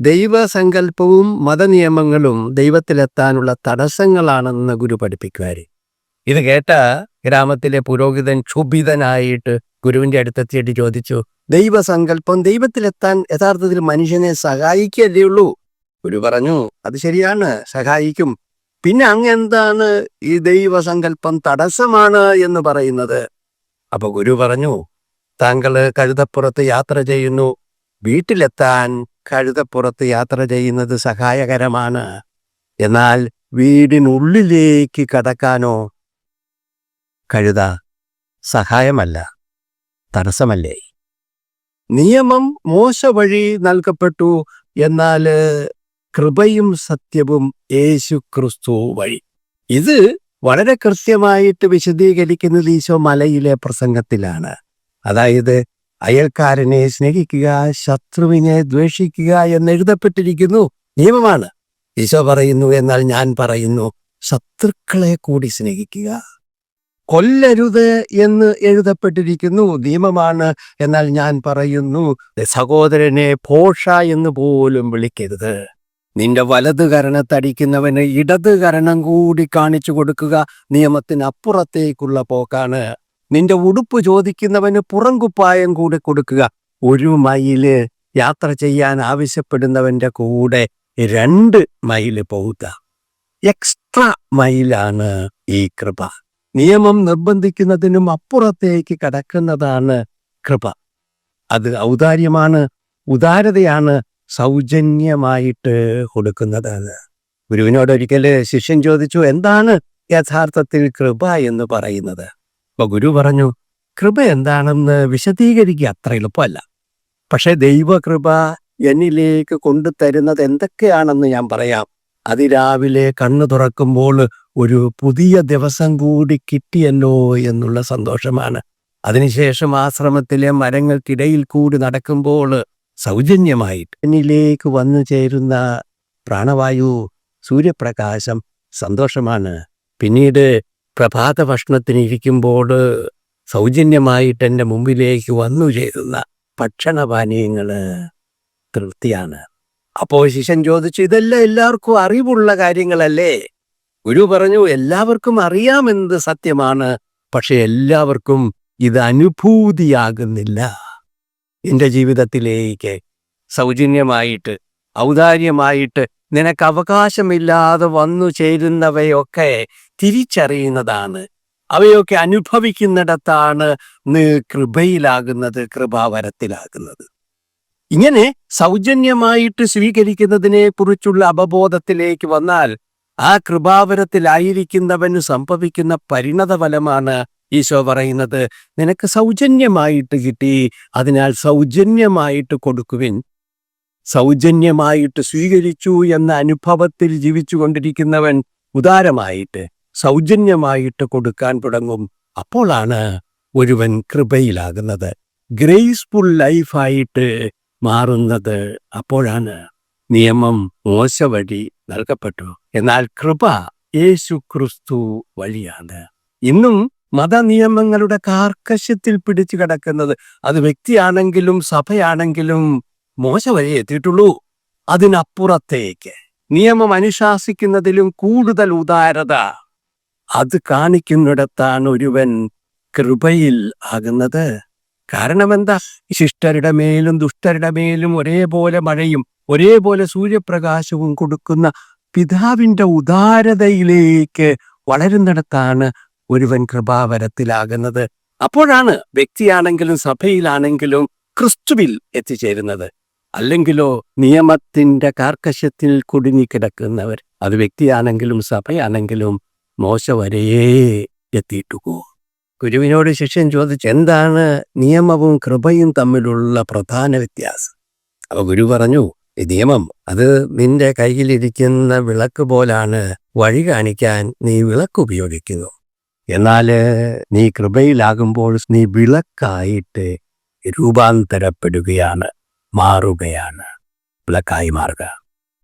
ദൈവസങ്കല്പവും മതനിയമങ്ങളും ദൈവത്തിലെത്താനുള്ള തടസ്സങ്ങളാണെന്ന് ഗുരു പഠിപ്പിക്കുവാര് ഇത് കേട്ട ഗ്രാമത്തിലെ പുരോഹിതൻ ക്ഷുഭിതനായിട്ട് ഗുരുവിന്റെ അടുത്തെത്തിയിട്ട് ചോദിച്ചു ദൈവസങ്കല്പം ദൈവത്തിലെത്താൻ യഥാർത്ഥത്തിൽ മനുഷ്യനെ സഹായിക്കല്ലേ ഉള്ളൂ? ഗുരു പറഞ്ഞു അത് ശരിയാണ് സഹായിക്കും. പിന്നെ അങ്ങ് എന്താണ് ഈ ദൈവസങ്കല്പം തടസ്സമാണ് എന്ന് പറയുന്നത്? അപ്പൊ ഗുരു പറഞ്ഞു താങ്കൾ കഴുതപ്പുറത്ത് യാത്ര ചെയ്യുന്നു. വീട്ടിലെത്താൻ കഴുതപ്പുറത്ത് യാത്ര ചെയ്യുന്നത് സഹായകരമാണ്. എന്നാൽ വീടിനുള്ളിലേക്ക് കടക്കാനോ കഴുത സഹായമല്ല തടസ്സമല്ലേ? നിയമം മോശ വഴി നൽകപ്പെട്ടു എന്നാൽ കൃപയും സത്യവും യേശു ക്രിസ്തു വഴി. ഇത് വളരെ കൃത്യമായിട്ട് വിശദീകരിക്കുന്നത് ഈശോ മലയിലെ പ്രസംഗത്തിലാണ്. അതായത് അയൽക്കാരനെ സ്നേഹിക്കുക ശത്രുവിനെ ദ്വേഷിക്കുക എന്ന് എഴുതപ്പെട്ടിരിക്കുന്നു നിയമമാണ്. ഈശോ പറയുന്നു എന്നാൽ ഞാൻ പറയുന്നു ശത്രുക്കളെ കൂടി സ്നേഹിക്കുക. കൊല്ലരുത് എന്ന് എഴുതപ്പെട്ടിരിക്കുന്നു. നിയമമാണ്. എന്നാൽ ഞാൻ പറയുന്നു സഹോദരനെ പോഷ എന്ന് പോലും വിളിക്കരുത്. നിന്റെ വലത് കരണത്തടിക്കുന്നവന് ഇടത് കരണം കൂടി കാണിച്ചു കൊടുക്കുക നിയമത്തിനപ്പുറത്തേക്കുള്ള പോക്കാണ്. നിന്റെ ഉടുപ്പ് ചോദിക്കുന്നവന് പുറംകുപ്പായം കൂടെ കൊടുക്കുക. ഒരു മൈൽ യാത്ര ചെയ്യാൻ ആവശ്യപ്പെടുന്നവന്റെ കൂടെ രണ്ട് മൈൽ പോവുക. എക്സ്ട്രാ മൈലാണ് ഈ കൃപ. നിയമം നിർബന്ധിക്കുന്നതിനും അപ്പുറത്തേക്ക് കടക്കുന്നതാണ് കൃപ. അത് ഔദാര്യമാണ് ഉദാരതയാണ് സൗജന്യമായിട്ട് കൊടുക്കുന്നത്. ഗുരുവിനോട് ശിഷ്യൻ ചോദിച്ചു എന്താണ് യഥാർത്ഥത്തിൽ കൃപ എന്ന് പറയുന്നത്? അപ്പൊ ഗുരു പറഞ്ഞു കൃപ എന്താണെന്ന് വിശദീകരിക്കുക അത്ര എളുപ്പമല്ല. പക്ഷെ ദൈവകൃപ എന്നിലേക്ക് കൊണ്ടുതരുന്നത് എന്തൊക്കെയാണെന്ന് ഞാൻ പറയാം. അതിരാവിലെ കണ്ണു തുറക്കുമ്പോൾ ഒരു പുതിയ ദിവസം കൂടി കിട്ടിയല്ലോ എന്നുള്ള സന്തോഷമാണ്. അതിനുശേഷം ആശ്രമത്തിലെ മരങ്ങൾക്കിടയിൽ കൂടി നടക്കുമ്പോൾ സൗജന്യമായി എന്നിലേക്ക് വന്നു ചേരുന്ന പ്രാണവായു സൂര്യപ്രകാശം സന്തോഷമാണ്. പിന്നീട് പ്രഭാത ഭക്ഷണത്തിന് ഇരിക്കുമ്പോൾ സൗജന്യമായിട്ട് എന്റെ മുമ്പിലേക്ക് വന്നു ചേരുന്ന ഭക്ഷണപാനീയങ്ങൾ തൃപ്തിയാണ്. അപ്പോൾ ശിഷ്യൻ ചോദിച്ചു ഇതെല്ലാം എല്ലാവർക്കും അറിവുള്ള കാര്യങ്ങളല്ലേ? ഗുരു പറഞ്ഞു എല്ലാവർക്കും അറിയാമെന്നത് സത്യമാണ് പക്ഷെ എല്ലാവർക്കും ഇത് അനുഭൂതിയാകുന്നില്ല. എന്റെ ജീവിതത്തിലേക്ക് സൗജന്യമായിട്ട് ഔദാര്യമായിട്ട് നിനക്ക് അവകാശമില്ലാതെ വന്നു ചേരുന്നവയൊക്കെ തിരിച്ചറിയുന്നതാണ്. അവയൊക്കെ അനുഭവിക്കുന്നിടത്താണ് നീ കൃപയിലാകുന്നത് കൃപാവരത്തിലാകുന്നത്. ഇങ്ങനെ സൗജന്യമായിട്ട് സ്വീകരിക്കുന്നതിനെ കുറിച്ചുള്ള അവബോധത്തിലേക്ക് വന്നാൽ ആ കൃപാവരത്തിലായിരിക്കുന്നവന് സംഭവിക്കുന്ന പരിണത ഫലമാണ് ഈശോ പറയുന്നത്. നിനക്ക് സൗജന്യമായിട്ട് കിട്ടി അതിനാൽ സൗജന്യമായിട്ട് കൊടുക്കുവിൻ. സൗജന്യമായിട്ട് സ്വീകരിച്ചു എന്ന അനുഭവത്തിൽ ജീവിച്ചുകൊണ്ടിരിക്കുന്നവൻ ഉദാരമായിട്ട് സൗജന്യമായിട്ട് കൊടുക്കാൻ തുടങ്ങും. അപ്പോഴാണ് ഒരുവൻ കൃപയിലാകുന്നത്. ഗ്രേസ്ഫുൾ ലൈഫായിട്ട് മാറുന്നത്. അപ്പോഴാണ് നിയമം മോശ വഴി നൽകപ്പെട്ടു. എന്നാൽ കൃപ യേശു ക്രിസ്തു വഴിയാണ്. ഇന്നും മതനിയമങ്ങളുടെ കാർക്കശ്യത്തിൽ പിടിച്ചു കിടക്കുന്നത് അത് വ്യക്തിയാണെങ്കിലും സഭയാണെങ്കിലും മോശ വരെ എത്തിയിട്ടുള്ളൂ. അതിനപ്പുറത്തേക്ക്. നിയമം അനുശാസിക്കുന്നതിലും കൂടുതൽ ഉദാരത. അത് കാണിക്കുന്നിടത്താണ് ഒരുവൻ കൃപയിൽ ആകുന്നത്. കാരണം എന്താ ശിഷ്ടരുടെ മേലും ദുഷ്ടരുടെ മേലും ഒരേപോലെ മഴയും ഒരേപോലെ സൂര്യപ്രകാശവും കൊടുക്കുന്ന പിതാവിന്റെ ഉദാരതയിലേക്ക് വളരുന്നിടത്താണ് ഒരുവൻ കൃപാവരത്തിലാകുന്നത്. അപ്പോഴാണ് വ്യക്തിയാണെങ്കിലും സഭയിലാണെങ്കിലും ക്രിസ്തുവിൽ എത്തിച്ചേരുന്നത്. അല്ലെങ്കിലോ നിയമത്തിന്റെ കാർക്കശ്യത്തിൽ കുടുങ്ങിക്കിടക്കുന്നവർ അത് വ്യക്തിയാണെങ്കിലും സഭയാണെങ്കിലും മോശ വരെയേ എത്തിയിട്ടുകോ ഗുരുവിനോട് ശിഷ്യൻ ചോദിച്ചു എന്താണ് നിയമവും കൃപയും തമ്മിലുള്ള പ്രധാന വ്യത്യാസം? അപ്പോൾ ഗുരു പറഞ്ഞു ഈ നിയമം അത് നിന്റെ കയ്യിലിരിക്കുന്ന വിളക്ക് പോലാണ് വഴി കാണിക്കാൻ നീ വിളക്ക് ഉപയോഗിക്കുന്നു. എന്നാൽ നീ കൃപയിലാകുമ്പോൾ നീ വിളക്കായിട്ട് രൂപാന്തരപ്പെടുകയാണ്. മാറുകയാണ്. വിളക്കായി മാറുക.